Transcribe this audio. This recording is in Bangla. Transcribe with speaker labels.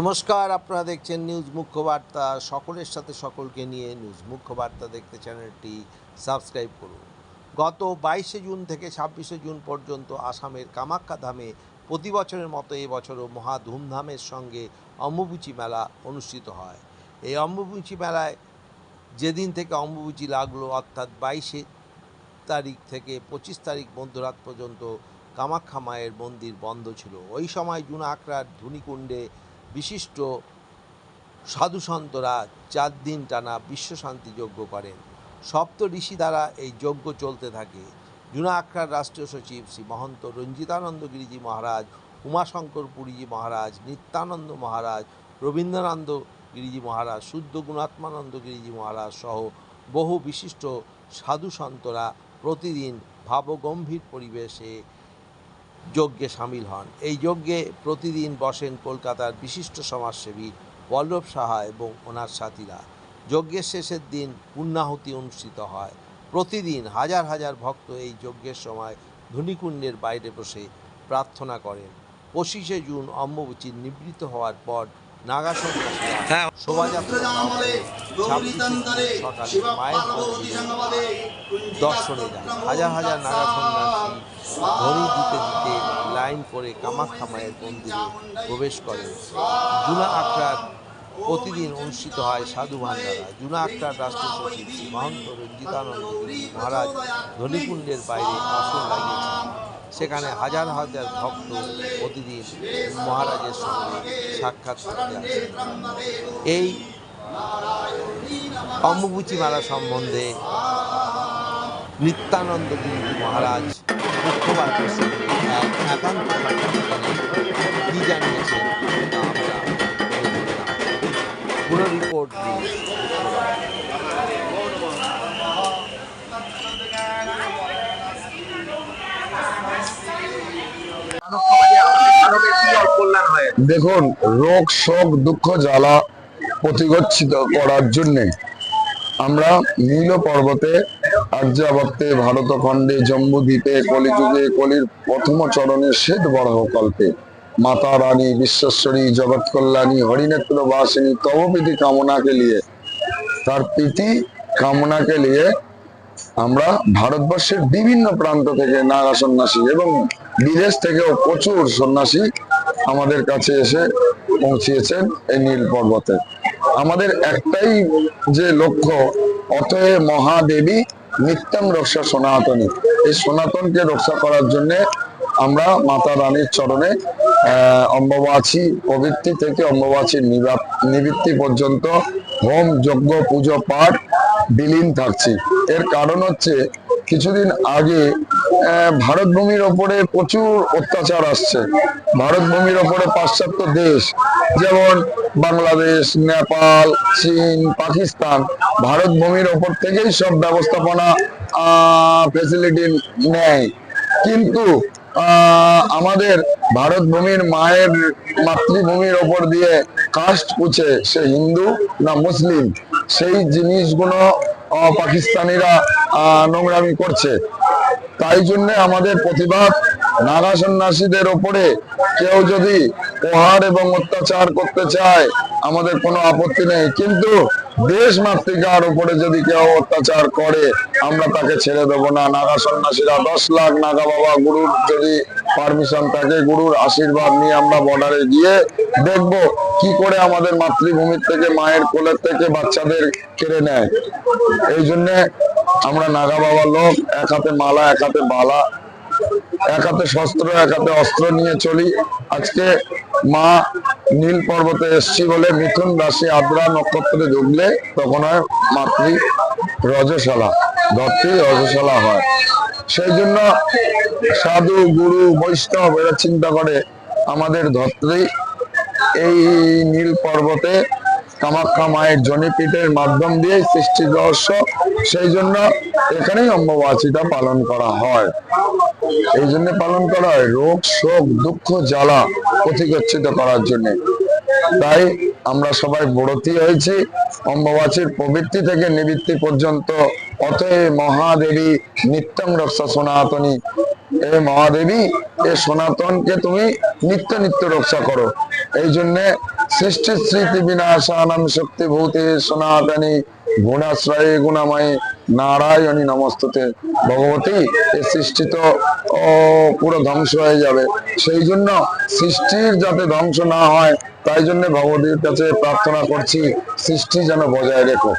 Speaker 1: নমস্কার, আপনারা দেখছেন নিউজ মুখ্য বার্তা সকলের সাথে সকলকে নিয়ে নিউজ মুখ্য বার্তা দেখতে চ্যানেলটি সাবস্ক্রাইব করুন। গত বাইশে জুন থেকে ছাব্বিশে জুন পর্যন্ত আসামের কামাখ্যা ধামে প্রতি বছরের মতো এবছরও মহা ধুমধামের সঙ্গে অম্বুবুচি মেলা অনুষ্ঠিত হয়। এই অম্বুবুচি মেলায় যেদিন থেকে অম্বুবুচি লাগল, অর্থাৎ বাইশে তারিখ থেকে পঁচিশ তারিখ মধ্যরাত পর্যন্ত কামাখ্যা মায়ের মন্দির বন্ধ ছিল। ওই সময় জুনা আখড়ার ধুনিকুণ্ডে বিশিষ্ট সাধুসন্তরা চার দিন টানা বিশ্বশান্তি যজ্ঞ করেন। সপ্ত ঋষি দ্বারা এই যজ্ঞ চলতে থাকে। জুনা আখড়ার রাষ্ট্রীয় সচিব শ্রী মহন্ত রঞ্জিতানন্দ গিরিজি মহারাজ, উমাশঙ্কর পুরীজি মহারাজ, নিত্যানন্দ মহারাজ রবীন্দ্রানন্দ গিরিজি মহারাজ, শুদ্ধ গুণাত্মানন্দ গিরিজি মহারাজ সহ বহু বিশিষ্ট সাধুসন্তরা প্রতিদিন ভাবগম্ভীর পরিবেশে যজ্ঞে সামিল হন। এই যজ্ঞে প্রতিদিন বসেন কলকাতার বিশিষ্ট সমাজসেবী বল্লভ সাহা এবং ওনার সাথীরা। যজ্ঞের শেষের দিন পূর্ণাহুতি অনুষ্ঠিত হয়। প্রতিদিন হাজার হাজার ভক্ত এই যজ্ঞের সময় ধুনিকুণ্ডের বাইরে বসে প্রার্থনা করেন। পঁচিশে জুন অম্বুবচীর নিবৃত্ত হওয়ার পর নাগা শোভাযাত্রা ছাব্বিশে জুন সকালে মায়ের মন্দিরে দর্শনে যান হাজার হাজার নাগা সন্ন্যাসী ঘড়ি দিতে দিতে লাইন করে কামাখ্যা মায়ের মন্দিরে প্রবেশ করেন জুনা আখড়ার প্রতিদিন অনুষ্ঠিত হয় সাধু ভান্ডারা জুনা আখড়ার রাষ্ট্রীয় সচিব মহন্ত রঞ্জিতানন্দ মহারাজ ধনিকুণ্ডের বাইরে আসন লাগিয়েছেন। সেখানে হাজার হাজার ভক্ত প্রতিদিন মহারাজের সঙ্গে সাক্ষাৎ করতে আসেন এই অম্বুবুচি মেলা সম্বন্ধে নিত্যানন্দ গিরি মহারাজ মুখ্যবার্তার সঙ্গে একান্ত কি জানিয়েছেন?
Speaker 2: দেখুন, রোগ, শোক, দুঃখ, জ্বালা প্রতিগচ্ছিত করার জন্যে আমরা নীল পর্বতে, আর্যাবর্তে, ভারতখণ্ডে জম্বু দ্বীপে কলিযুগে, কলির প্রথম চরণের শ্বেত বরাহ কল্পে মাতা, রানী, বিশ্বেশ্বরী, জগৎ কল্যাণী, হরিনেত্র, বাসিনী তবপ্রীতি কামনাকে নিয়ে, তার প্রীতি কামনাকে নিয়ে আমরা ভারতবর্ষের বিভিন্ন প্রান্ত থেকে নাগা সন্ন্যাসী এবং বিদেশ থেকেও প্রচুর সন্ন্যাসী আমাদের কাছে এসে পৌঁছিয়েছেন এই নীল পর্বতে। আমাদের একটাই যে লক্ষ্য অতএ মহাদেবী নিত্যম রক্ষা সনাতনী। এই সনাতনকে রক্ষা করার জন্য আমরা মাতা রানীর চরণে অম্ববাচী প্রবৃত্তি থেকে অম্ববাচীর নিবা- নিবৃত্তি পর্যন্ত হোম যজ্ঞ পুজো পাঠ বিলীন থাকছি। এর কারণ হচ্ছে কিছুদিন আগে আহ, ভারত ভূমির ওপরে প্রচুর অত্যাচার আসছে। ভারত ভূমির ওপরে পাশ্চাত্য দেশ, যেমন বাংলাদেশ, নেপাল, চীন, পাকিস্তান ভারত ভূমির ওপর থেকেই সব ব্যবস্থাপনা ফেসিলিটি নেয়। কিন্তু আমাদের ভারত ভূমির মায়ের মাতৃভূমির ওপর দিয়ে কাস্ট পুছে সে হিন্দু না মুসলিম, সেই জিনিসগুলো পাকিস্তানিরা নোংরামি করছে। তাই জন্য আমাদের প্রতিবাদ নাগা সন্ন্যাসীদের ওপরে কেউ যদি প্রহার এবং অত্যাচার করতে চায়, আমাদের কোনো আপত্তি নেই। কিন্তু দেশ মাতৃকার উপরে যদি কেউ অত্যাচার করে, আমরা তাকে ছেড়ে দেবো না। নাগা সন্ন্যাসীরা দশ লাখ নাগা বাবা গুরুর যদি পারমিশন থাকে, গুরুর আশীর্বাদ নিয়ে আমরা বর্ডারে গিয়ে দেখব কি করে আমাদের মাতৃভূমির থেকে, মায়ের কোলের থেকে বাচ্চাদের কেড়ে নেয়। এই জন্যে আমরা নাগা বাবা লোক, এক হাতে মালা, এক হাতে বালা এক হাতে শস্ত্র, এক হাতে অস্ত্র নিয়ে চলি। আজকে মা নীল পর্বতে এসছি বলে মিথুন রাশি আদ্রা নক্ষত্রে ঢুকলে তখন হয় মাতৃ রজশালা, ধরতেই রজশালা হয়। সেই জন্য সাধু, গুরু, বৈষ্ণব এরা চিন্তা করে আমাদের ধত্রী এই নীল পর্বতে কামাখ্যা মায়ের জনিপীঠের মাধ্যম দিয়ে সৃষ্টি রহস্য, সেই জন্য এখানেই অম্ববাচিটা পালন করা হয়। এই জন্য পালন করা হয় রোগ, শোক, দুঃখ, জ্বালা প্রতিগচ্ছিত করার জন্য। তাই আমরা সবাই বড়তি হয়েছি, অম্ববাচীর প্রবৃত্তি থেকে নিবৃত্তি পর্যন্ত অতএ মহাদেবী নিত্যং রক্ষা সনাতনী। এ মহাদেবী, এ সনাতনকে তুমি নিত্য নিত্য রক্ষা করো। এই জন্যে সৃষ্টি স্মৃতি বিনাশানম শক্তি ভূতে সনাতনী গুণাশ্রয়ে গুণাময়ে নারায়ণী নমস্ততে। ভগবতী এই সৃষ্টি তো ও, পুরো ধ্বংস হয়ে যাবে। সেই জন্য সৃষ্টির যাতে ধ্বংস না হয় তাই জন্য ভগবতীর কাছে প্রার্থনা করছি সৃষ্টি যেন বজায় রেখো।